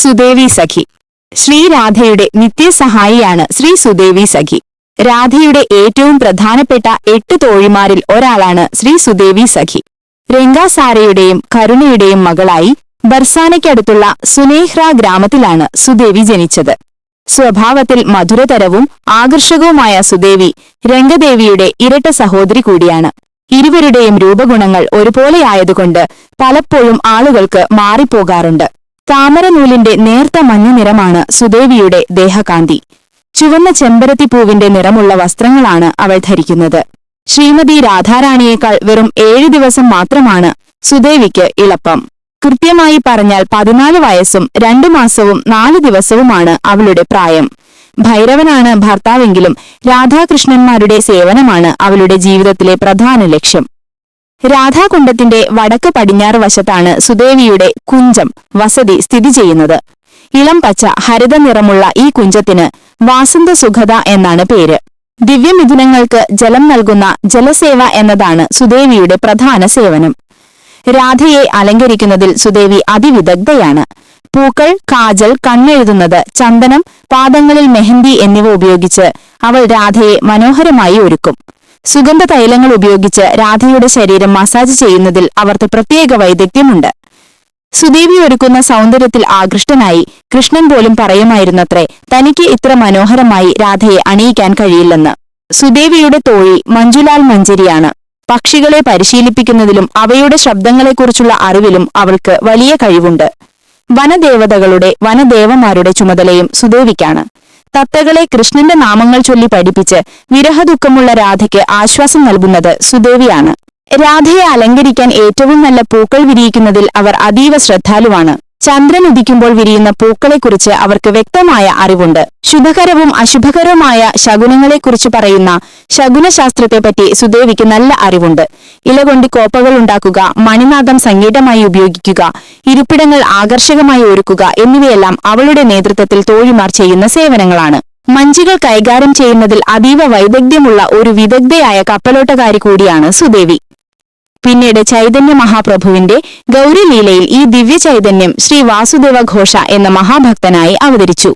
സുദേവി സഖി. ശ്രീരാധയുടെ നിത്യസഹായിയാണ് ശ്രീ സുദേവി സഖി. രാധയുടെ ഏറ്റവും പ്രധാനപ്പെട്ട എട്ട് തോഴിമാരിൽ ഒരാളാണ് ശ്രീ സുദേവി സഖി. രംഗാസാരയുടെയും കരുണയുടെയും മകളായി ബർസാനയ്ക്കടുത്തുള്ള സുനേഹ്ര ഗ്രാമത്തിലാണ് സുദേവി ജനിച്ചത്. സ്വഭാവത്തിൽ മധുരതരവും ആകർഷകവുമായ സുദേവി രംഗദേവിയുടെ ഇരട്ട സഹോദരി കൂടിയാണ്. ഇരുവരുടെയും രൂപഗുണങ്ങൾ ഒരുപോലെയായതുകൊണ്ട് പലപ്പോഴും ആളുകൾക്ക് മാറിപ്പോകാറുണ്ട്. താമരനൂലിന്റെ നേർത്ത മഞ്ഞ നിറമാണ് സുദേവിയുടെ ദേഹകാന്തി. ചുവന്ന ചെമ്പരത്തിപ്പൂവിന്റെ നിറമുള്ള വസ്ത്രങ്ങളാണ് അവൾ ധരിക്കുന്നത്. ശ്രീമതി രാധാറാണിയേക്കാൾ വെറും ഏഴു ദിവസം മാത്രമാണ് സുദേവിക്ക് ഇളപ്പം. കൃത്യമായി പറഞ്ഞാൽ പതിനാല് വയസ്സും രണ്ടു മാസവും നാല് ദിവസവുമാണ് അവളുടെ പ്രായം. ഭൈരവനാണ് ഭർത്താവെങ്കിലും രാധാകൃഷ്ണന്മാരുടെ സേവനമാണ് അവളുടെ ജീവിതത്തിലെ പ്രധാന ലക്ഷ്യം. രാധാകുണ്ടത്തിന്റെ വടക്ക് പടിഞ്ഞാറ് വശത്താണ് സുദേവിയുടെ കുഞ്ചം വസതി സ്ഥിതി ചെയ്യുന്നത്. ഇളം പച്ച ഹരിത നിറമുള്ള ഈ കുഞ്ചത്തിന് വാസന്ത സുഖത എന്നാണ് പേര്. ദിവ്യമിഥുനങ്ങൾക്ക് ജലം നൽകുന്ന ജലസേവ എന്നതാണ് സുദേവിയുടെ പ്രധാന സേവനം. രാധയെ അലങ്കരിക്കുന്നതിൽ സുദേവി അതിവിദഗ്ധയാണ്. പൂക്കൾ കാജൽ കണ്ണെഴുതുന്നത് ചന്ദനം പാദങ്ങളിൽ മെഹന്തി എന്നിവ ഉപയോഗിച്ച് അവൾ രാധയെ മനോഹരമായി ഒരുക്കും. സുഗന്ധ തൈലങ്ങൾ ഉപയോഗിച്ച് രാധയുടെ ശരീരം മസാജ് ചെയ്യുന്നതിൽ അവർക്ക് പ്രത്യേക വൈദഗ്ധ്യമുണ്ട്. സുദേവി ഒരുക്കുന്ന സൗന്ദര്യത്തിൽ ആകൃഷ്ടനായി കൃഷ്ണൻ പോലും പറയുമായിരുന്നത്രേ തനിക്ക് ഇത്ര മനോഹരമായി രാധയെ അണിയിക്കാൻ കഴിയില്ലെന്ന്. സുദേവിയുടെ തോഴി മഞ്ജുലാൽ മഞ്ചരിയാണ്. പക്ഷികളെ പരിശീലിപ്പിക്കുന്നതിലും അവയുടെ ശബ്ദങ്ങളെക്കുറിച്ചുള്ള അറിവിലും അവൾക്ക് വലിയ കഴിവുണ്ട്. വനദേവതകളുടെ വനദേവന്മാരുടെ ചുമതലയും സുദേവിക്കാണ്. തത്തകളെ കൃഷ്ണന്റെ നാമങ്ങൾ ചൊല്ലി പഠിപ്പിച്ച് വിരഹദുഃഖമുള്ള രാധയ്ക്ക് ആശ്വാസം നൽകുന്നത് സുദേവിയാണ്. രാധയെ അലങ്കരിക്കാൻ ഏറ്റവും നല്ല പൂക്കൾ വിരിയിക്കുന്നതിൽ അവർ അതീവ ശ്രദ്ധാലുവാണ്. ചന്ദ്രൻ ഉദിക്കുമ്പോൾ വിരിയുന്ന പൂക്കളെക്കുറിച്ച് അവർക്ക് വ്യക്തമായ അറിവുണ്ട്. ശുഭകരവും അശുഭകരവുമായ ശകുനങ്ങളെക്കുറിച്ച് പറയുന്ന ശകുനശാസ്ത്രത്തെപ്പറ്റി സുദേവിക്ക് നല്ല അറിവുണ്ട്. ഇലകൊണ്ട് കോപ്പകൾ ഉണ്ടാക്കുക മണിനാദം സംഗീതമായി ഉപയോഗിക്കുക ഇരിപ്പിടങ്ങൾ ആകർഷകമായി ഒരുക്കുക എന്നിവയെല്ലാം അവളുടെ നേതൃത്വത്തിൽ തോഴിമാർ ചെയ്യുന്ന സേവനങ്ങളാണ്. മഞ്ചികൾ കൈകാര്യം ചെയ്യുന്നതിൽ അതീവ വൈദഗ്ധ്യമുള്ള ഒരു വിദഗ്ധയായ കപ്പലോട്ടക്കാരി കൂടിയാണ് സുദേവി. പിന്നീട് ചൈതന്യ മഹാപ്രഭുവിന്റെ ഗൗരിലീലയിൽ ഈ ദിവ്യ ചൈതന്യം ശ്രീ വാസുദേവ ഘോഷ എന്ന മഹാഭക്തനായി അവതരിച്ചു.